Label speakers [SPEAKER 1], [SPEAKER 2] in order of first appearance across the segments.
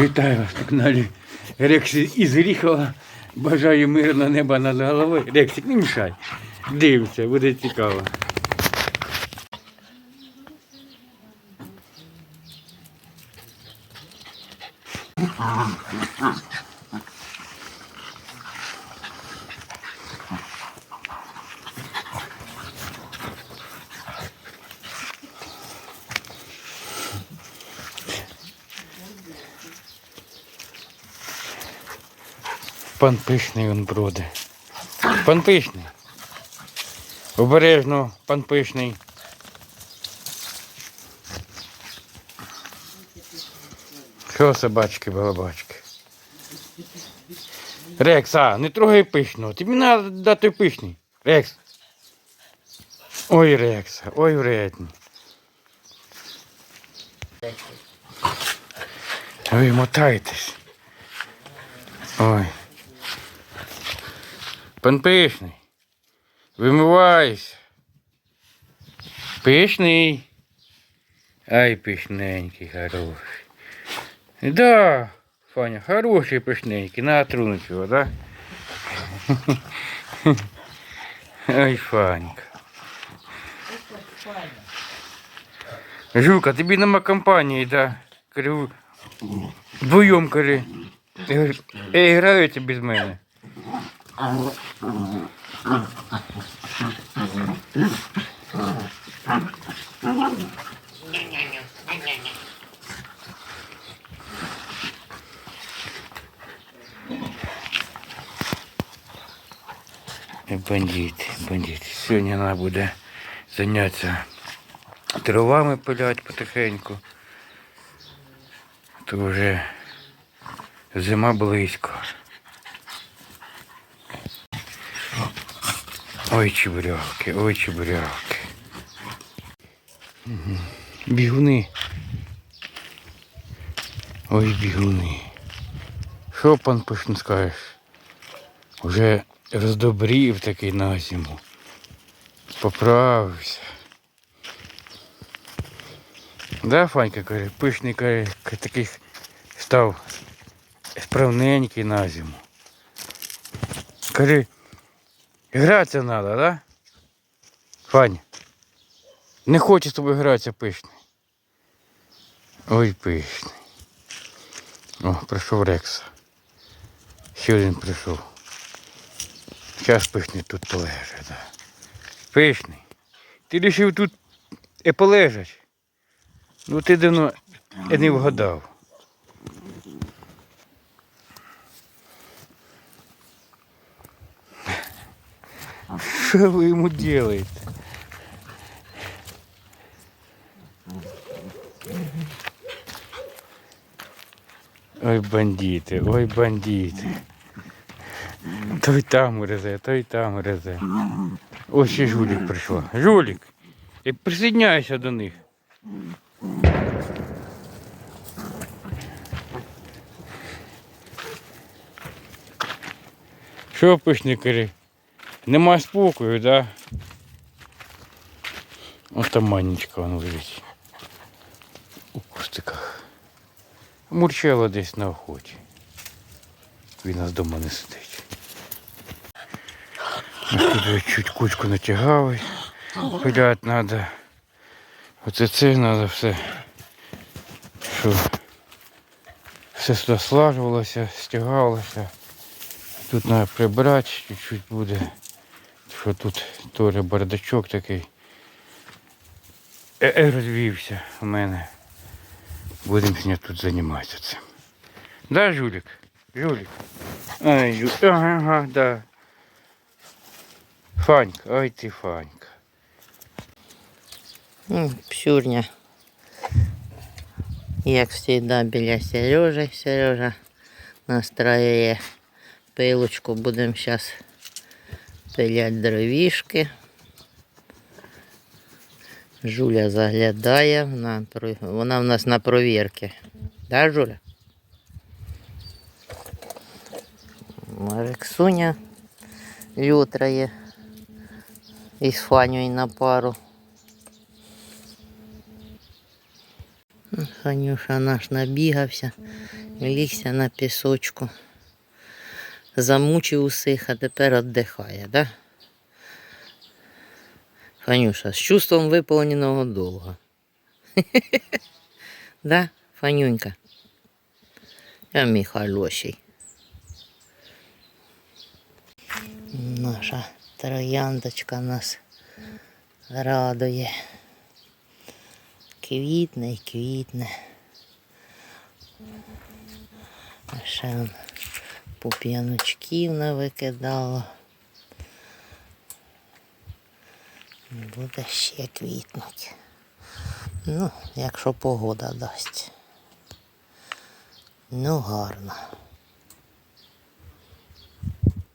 [SPEAKER 1] Вітаю вас на каналі Рексик із Ріхова. Бажаю мирного неба над головою. Рексик, не мішай. Дивіться, буде цікаво. Пан пишний він броде. Пан пишний. Обережно, пан пишний. Що собачки, балабачки? Рекс, а, не трогай пишного. Тобі треба дати пишний. Рекс. Ой, Рекс, ой, вредний. Ви мотаєтесь. Ой. Пан пишний. Вимивайся. Пишний. Ай, пишненький, хороший. Да, Фаня, хороший пишненький. На трунуть його, да? Ай, Фанька. Жука, тобі нема компанії, да? Кажу, вдвоєм, каже. Я говорю, «Ей, граєте без мене. Бандит, бандит. Сьогодні треба буде зайнятися дровами пилять потихеньку. То вже зима близько. Ой, чебурявки, ой, чебурявки. Бігуни. Ой, бігуни. Що пан пишно скажеш? Уже роздобрів такий на зиму. Поправився. Да, Фанька каже, пишний каже, такий став справненький на зиму. Каже, гратися треба, да? Фаня. Не хоче з тобою гратися пишний. Ой, пишний. О, прийшов Рекс. Ще один прийшов. Зараз пишний тут полежить, да. Пишний. Ти вирішив тут і полежать. Ну ти давно і не вгадав. Що ви йому робите? Ой, бандити, ой, бандити. Той там гризе, той там гризе. Ось ще жулік прийшла. Жулік. І присоединяйся до них. Що пишникарі? Нема спокою, да? Ось там манечка вон лежить. У кустиках. Мурчала десь на охоті. Він нас вдома не сидить. Ось чуть кучку натягали. Пилять треба. Оце це треба все. Що все сюди слажувалося, стягалося. Тут треба прибрати, чуть-чуть буде. Що тут теж бардачок такий. Е, е, розвівся у мене. Будемо сьогодні тут займатися цим. Да, Жулік? Жулік. Ай, Жу... Ага, ага, да. Фанька, ой ти Фанька.
[SPEAKER 2] М, Псюрня. Як завжди біля Сережі. Сережа настраює пилочку. Будемо зараз пиляти дровішки. Жуля заглядає, вона, про- вона в нас на провірки. Да, Жуля? Рексуня лютрає із Фаню на пару. Ханюша наш набігався. Лігся на пісочку. Замучив усіх, а тепер віддихає, да? Фанюша, з чувством виповненого долга. Да, Фанюнька? Я мій хороший. Наша трояндочка нас радує. Квітне й квітне. Ще он пуп'яночків навикидало. Буде ще квітнути. Ну, якщо погода дасть. Ну, гарно.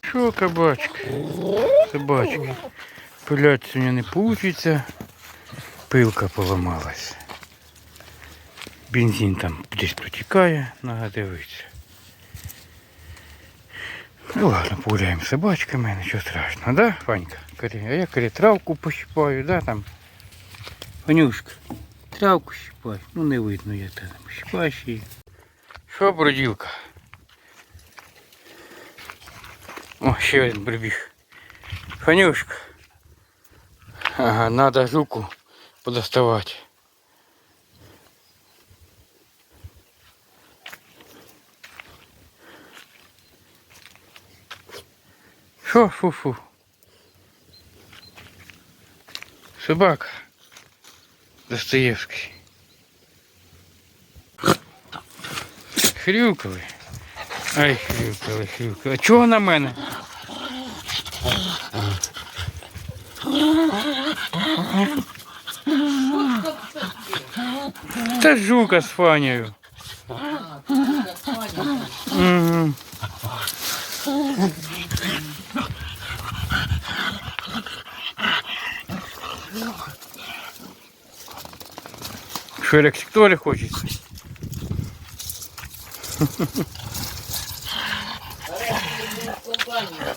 [SPEAKER 1] Що, кабачки? Собачки. Пилять сьогодні не вийде. Пилка поламалась. Бензин там десь протікає, треба дивитися. Ну ладно, погуляємо з собачками, нічого страшного, да, Ванька? Карі? А я карі травку пощипаю, да, там. Ванюшка, травку щипай. Ну не видно, я там щипаєш її. Що, броділка? О, ще один прибіг. Фанюшка. Ага, надо жуку подоставати. Що, фу-фу? Собака. Достоєвський. Хрюкали. Ай, хрюкали, хрюкали. А чого на мене? Та жука з Фанею. Угу. Що рексектори хочеться?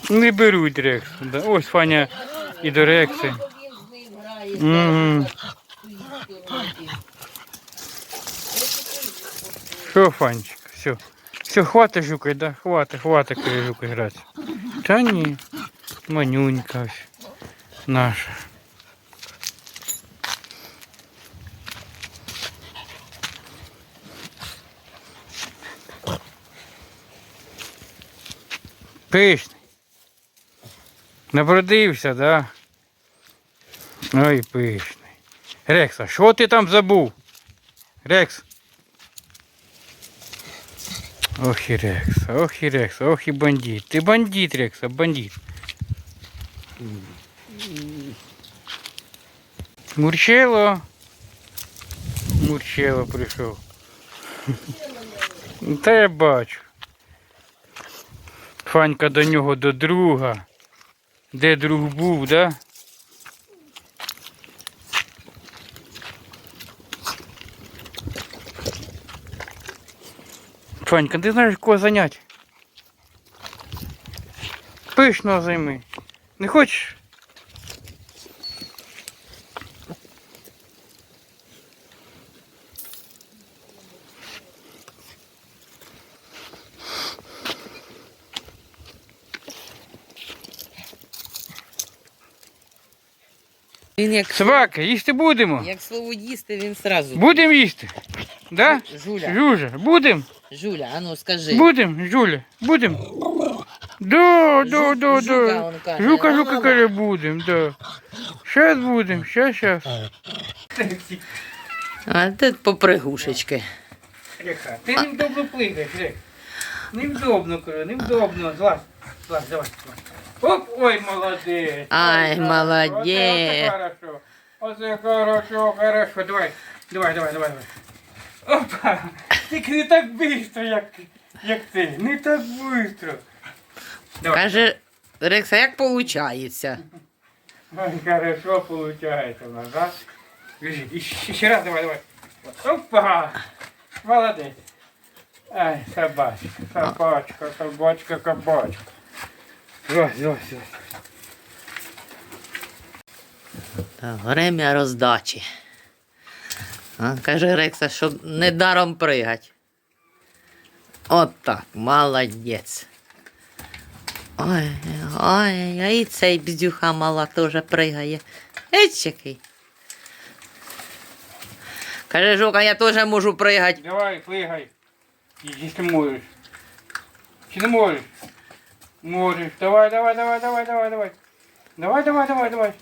[SPEAKER 1] Не беруть рекс. Да. Ось Фаня і до рекси. Що, Фанчик, все. Все, хватить жукай, да? Хватить, хватить коли жукай грати. Та ні. Манюнька ось наша. Пишний. Набродився, да? Ой, пишний. Рекса, що ти там забув? Рекс. Ох і Рекса, ох і Рекса, ох і бандит. Ти бандит, Рекса, бандит. Мурчело. Мурчело прийшов. Та я бачу. Фанька до нього до друга. Де друг був, да? Фанька, ти знаєш кого занять? Пишно займи. Не хочеш?
[SPEAKER 2] Він як,
[SPEAKER 1] Собака, їсти будемо.
[SPEAKER 2] як слово їсти, він сразу.
[SPEAKER 1] Будемо їсти. Да?
[SPEAKER 2] Жуля,
[SPEAKER 1] Жужа, будем?
[SPEAKER 2] Жуля, а ну скажи.
[SPEAKER 1] Будем, Жуля, будем. Да, да, да,
[SPEAKER 2] Жука,
[SPEAKER 1] да.
[SPEAKER 2] он каже.
[SPEAKER 1] Жука, жука, каже, будем, да. Сейчас будем, сейчас, сейчас.
[SPEAKER 2] А тут попригушечки.
[SPEAKER 1] Ти невдобно плигаєш, Рек. Невдобно, кажу, невдобно. Злазь, злазь, давай. злазь. Оп, ой, молодець.
[SPEAKER 2] Ай,
[SPEAKER 1] Ой,
[SPEAKER 2] молодець.
[SPEAKER 1] Оце хорошо. Оце хорошо, хорошо. Давай, давай, давай, давай. давай. Опа, тільки не так швидко, як, як ти. Не так швидко. Давай.
[SPEAKER 2] Каже, Рекса, як виходить?
[SPEAKER 1] Ой, хорошо получается у нас, да? Бежи, еще, еще раз давай, давай. Опа! Молодец. Ай, собачка, собачка, собачка. Злазь, злазь, злазь.
[SPEAKER 2] Так, время роздачі. А, каже Рекса, щоб не даром пригать. От так, молодець. Ой, ой, а і цей бздюха мала теж пригає. Який. Каже, Жука, я теж можу пригати.
[SPEAKER 1] Давай, прыгай. Если можешь. Чи не можешь? Можешь. Давай, давай, давай, давай, давай, давай. Давай, давай, давай, давай.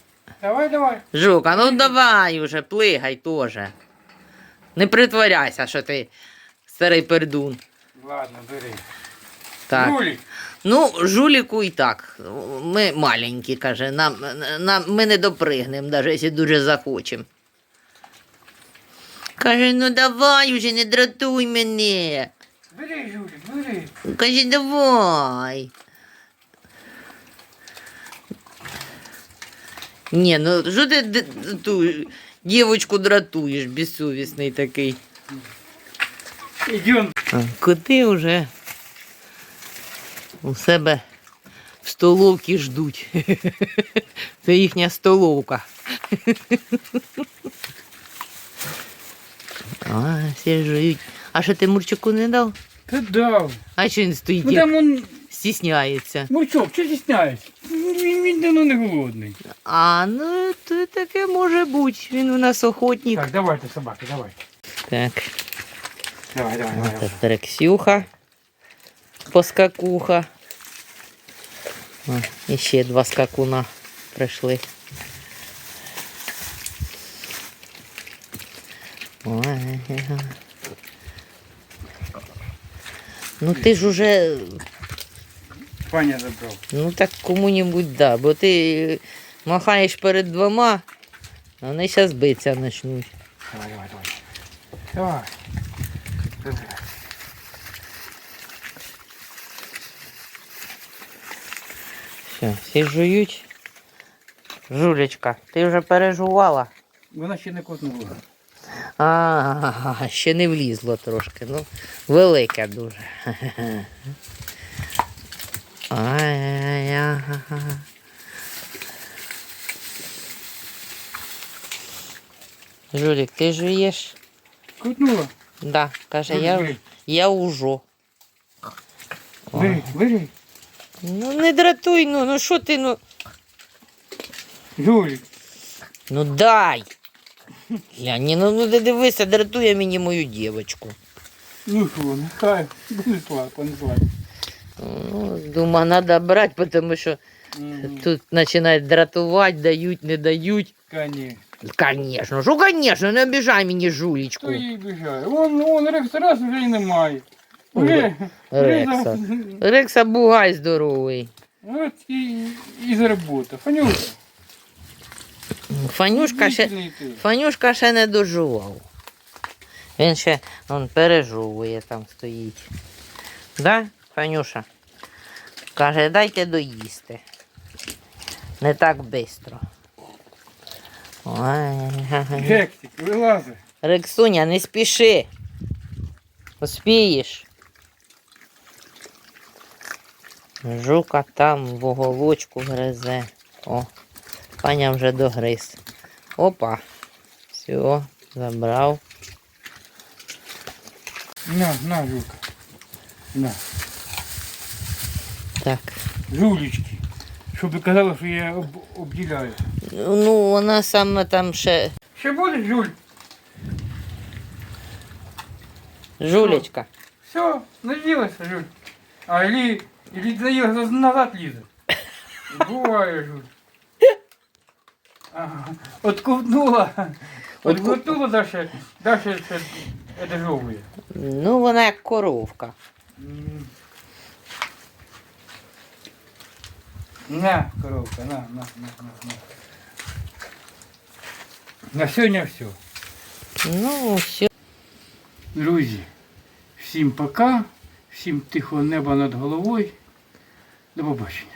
[SPEAKER 1] Давай, давай.
[SPEAKER 2] Жука, ну давай уже, плигай теж. Не притворяйся, що ти старий пердун.
[SPEAKER 1] Ладно, бери.
[SPEAKER 2] Так.
[SPEAKER 1] Жулик.
[SPEAKER 2] Ну, жуліку і так. Ми маленькі, каже, нам, нам, ми не допригнемо, навіть якщо дуже захочемо. Каже, ну давай уже, не дратуй мене.
[SPEAKER 1] Бери, Жулик, бери.
[SPEAKER 2] Каже, давай. Ні, ну що ти д- ту дівочку дратуєш, безсовісний такий.
[SPEAKER 1] Идем.
[SPEAKER 2] Коти вже у себе в столовці ждуть. Це їхня столовка. А, всі жують. А що ти Мурчику не дав?
[SPEAKER 1] Ты дал.
[SPEAKER 2] А що він стоїть,
[SPEAKER 1] Ну
[SPEAKER 2] як
[SPEAKER 1] там он,
[SPEAKER 2] стісняється?
[SPEAKER 1] Мурчок, что стесняешься? Він, він давно не голодний.
[SPEAKER 2] А, ну то таке може бути. Він у нас охотник.
[SPEAKER 1] Так, давайте, собаки, давай.
[SPEAKER 2] Так,
[SPEAKER 1] Давай, давай, давай.
[SPEAKER 2] це Трексюха, поскакуха. О, і ще два скакуна прийшли. Ой. Ну ти ж уже,
[SPEAKER 1] Паня забрав.
[SPEAKER 2] ну так кому-нибудь да, бо ти махаєш перед двома, а вони зараз битися почнуть.
[SPEAKER 1] Давай, давай, давай. Давай. Давай.
[SPEAKER 2] Все, всі жують. Жулечка, ти вже пережувала.
[SPEAKER 1] Вона ще не котнула.
[SPEAKER 2] А, ще не влізло трошки. Ну, велике дуже. Ай-яй-яй. Жулік, ти жуєш?
[SPEAKER 1] Котнула.
[SPEAKER 2] Да, каже, я, я уже.
[SPEAKER 1] Бери, бери.
[SPEAKER 2] Ну не дратуй, ну, ну що ти, ну.
[SPEAKER 1] Жулик.
[SPEAKER 2] Ну дай. Я не, ну, ну ти дивися, дратує мені мою дівочку.
[SPEAKER 1] Ну що, нехай не слабо.
[SPEAKER 2] Ну, думаю, треба брати, тому що тут починають дратувати, дають, не дають.
[SPEAKER 1] Конечно.
[SPEAKER 2] Конечно, що, конечно, не обіжай мені жулечку.
[SPEAKER 1] Хто бігає? Вон, вон, Рекс раз вже й немає. Вже, вже
[SPEAKER 2] Рекса.
[SPEAKER 1] за-
[SPEAKER 2] Рекса бугай здоровий.
[SPEAKER 1] От і, і заработав. Фанюка.
[SPEAKER 2] Фанюшка ще. Фанюшка ще не дожував. Він ще он, пережовує там стоїть. Да, Фанюша? Каже, дайте доїсти. Не так швидко. Ой,
[SPEAKER 1] Гектик, вилази.
[SPEAKER 2] Рексуня, не спіши. Успієш. Жука там в оголочку гризе. О, паня вже догриз. Опа. Все, забрав.
[SPEAKER 1] На, на, Жука. На.
[SPEAKER 2] Так.
[SPEAKER 1] Жулечки. Щоб казали, що я об, обділяю.
[SPEAKER 2] Ну, вона саме там ще.
[SPEAKER 1] Ще буде, Жуль?
[SPEAKER 2] Жулечка.
[SPEAKER 1] Все, наїлася, Жуль. А или, или наїлася назад лізе. Буває, Жуль. Ага. Отковтнула, дальше, дальше ще одержовує.
[SPEAKER 2] Ну, вона як коровка.
[SPEAKER 1] На, коровка, на, на, на, на, на. На сьогодні все.
[SPEAKER 2] Ну, все.
[SPEAKER 1] Друзі, всім пока, всім тихого неба над головою. До побачення.